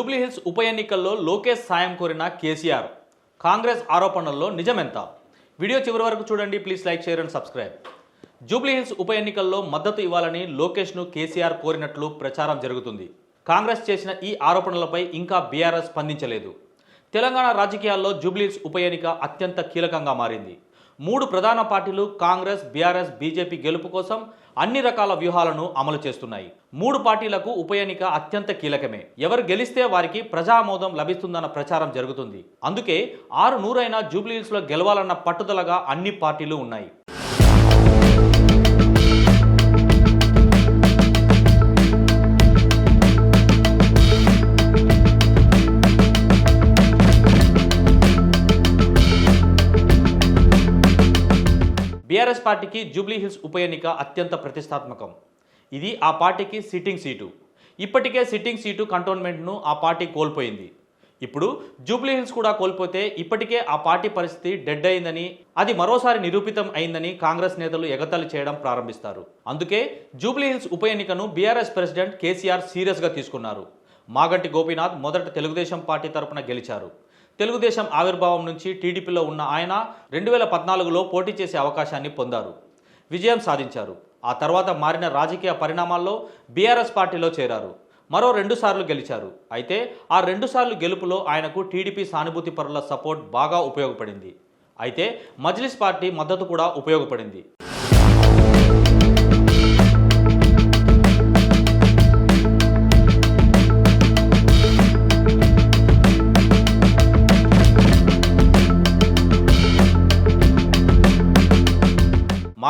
జూబ్లీహిల్స్ ఉప ఎన్నికల్లో లోకేష్ సాయం కోరిన కేసీఆర్. కాంగ్రెస్ ఆరోపణల్లో నిజమెంత? వీడియో చివరి వరకు చూడండి please like share and subscribe. Jubilee Hills ఉప ఎన్నికల్లో మద్దతు ఇవ్వాలని లోకేష్ను కేసీఆర్ కోరినట్లు ప్రచారం జరుగుతుంది. కాంగ్రెస్ చేసిన ఈ ఆరోపణలపై ఇంకా బీఆర్ఎస్ స్పందించలేదు. తెలంగాణ రాజకీయాల్లో జూబ్లీహిల్స్ ఉప ఎన్నిక అత్యంత కీలకంగా మారింది. మూడు ప్రధాన పార్టీలు కాంగ్రెస్ బీఆర్ఎస్ బీజేపీ గెలుపు కోసం అన్ని రకాల వ్యూహాలను అమలు చేస్తున్నాయి. మూడు పార్టీలకు ఉప ఎన్నిక అత్యంత కీలకమే. ఎవరు గెలిస్తే వారికి ప్రజామోదం లభిస్తుందన్న ప్రచారం జరుగుతుంది. అందుకే ఆరు నూరైన జూబ్లీహిల్స్లో గెలవాలన్న పట్టుదలగా అన్ని పార్టీలు ఉన్నాయి. బీఆర్ఎస్ పార్టీకి జూబ్లీ హిల్స్ ఉప ఎన్నిక అత్యంత ప్రతిష్టాత్మకం. ఇది ఆ పార్టీకి సిట్టింగ్ సీటు. ఇప్పటికే సిట్టింగ్ సీటు కంటోన్మెంట్ను ఆ పార్టీ కోల్పోయింది. ఇప్పుడు జూబ్లీ హిల్స్ కూడా కోల్పోతే ఇప్పటికే ఆ పార్టీ పరిస్థితి డెడ్ అయిందని అది మరోసారి నిరూపితం అయిందని కాంగ్రెస్ నేతలు ఎగతాళి చేయడం ప్రారంభిస్తారు. అందుకే జూబ్లీ హిల్స్ ఉప ఎన్నికను బీఆర్ఎస్ ప్రెసిడెంట్ కేసీఆర్ సీరియస్గా తీసుకున్నారు. మాగంటి గోపీనాథ్ మొదట తెలుగుదేశం పార్టీ తరపున గెలిచారు. తెలుగుదేశం ఆవిర్భావం నుంచి టీడీపీలో ఉన్న ఆయన రెండు వేల పద్నాలుగులో పోటీ చేసే అవకాశాన్ని పొందారు. విజయం సాధించారు. ఆ తర్వాత మారిన రాజకీయ పరిణామాల్లో బీఆర్ఎస్ పార్టీలో చేరారు. మరో రెండుసార్లు గెలిచారు. అయితే ఆ రెండుసార్లు గెలుపులో ఆయనకు టీడీపీ సానుభూతి పరుల సపోర్ట్ బాగా ఉపయోగపడింది. అయితే మజ్లిస్ పార్టీ మద్దతు కూడా ఉపయోగపడింది.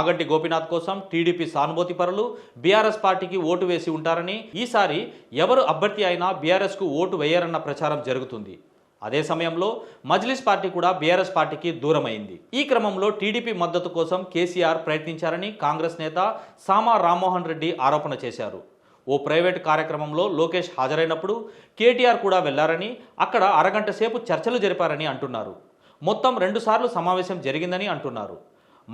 మాగంటి గోపీనాథ్ కోసం టీడీపీ సానుభూతి పరులు బీఆర్ఎస్ పార్టీకి ఓటు వేసి ఉంటారని ఈసారి ఎవరు అభ్యర్థి అయినా బీఆర్ఎస్కు ఓటు వేయరన్న ప్రచారం జరుగుతుంది. అదే సమయంలో మజ్లిస్ పార్టీ కూడా బీఆర్ఎస్ పార్టీకి దూరమైంది. ఈ క్రమంలో టీడీపీ మద్దతు కోసం కేసీఆర్ ప్రయత్నించారని కాంగ్రెస్ నేత సామా రామ్మోహన్ రెడ్డి ఆరోపణ చేశారు. ఓ ప్రైవేట్ కార్యక్రమంలో లోకేష్ హాజరైనప్పుడు కేటీఆర్ కూడా వెళ్ళారని అక్కడ అరగంట సేపు చర్చలు జరిపారని అంటున్నారు. మొత్తం రెండుసార్లు సమావేశం జరిగిందని అంటున్నారు.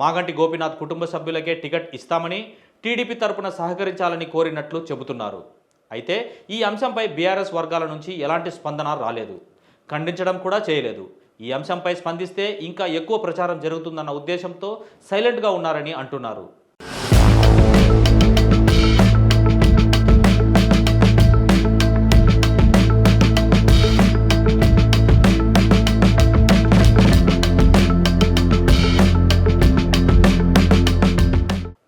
మాగంటి గోపీనాథ్ కుటుంబ సభ్యులకే టికెట్ ఇస్తామని టీడీపీ తరపున సహకరించాలని కోరినట్లు చెబుతున్నారు. అయితే ఈ అంశంపై బీఆర్ఎస్ వర్గాల నుంచి ఎలాంటి స్పందన రాలేదు. ఖండించడం కూడా చేయలేదు. ఈ అంశంపై స్పందిస్తే ఇంకా ఎక్కువ ప్రచారం జరుగుతుందన్న ఉద్దేశంతో సైలెంట్గా ఉన్నారని అంటున్నారు.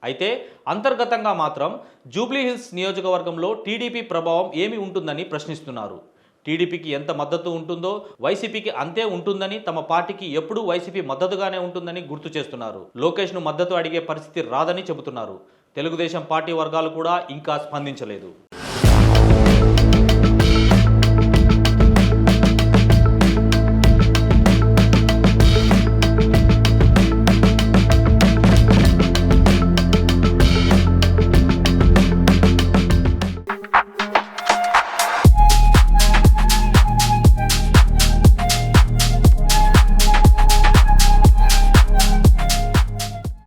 అయితే అంతర్గతంగా మాత్రం జూబ్లీహిల్స్ నియోజకవర్గంలో టీడీపీ ప్రభావం ఏమి ఉంటుందని ప్రశ్నిస్తున్నారు. టీడీపీకి ఎంత మద్దతు ఉంటుందో వైసీపీకి అంతే ఉంటుందని తమ పార్టీకి ఎప్పుడూ వైసీపీ మద్దతుగానే ఉంటుందని గుర్తు చేస్తున్నారు. లోకేష్ను మద్దతు అడిగే పరిస్థితి రాదని చెబుతున్నారు. తెలుగుదేశం పార్టీ వర్గాలు కూడా ఇంకా స్పందించలేదు.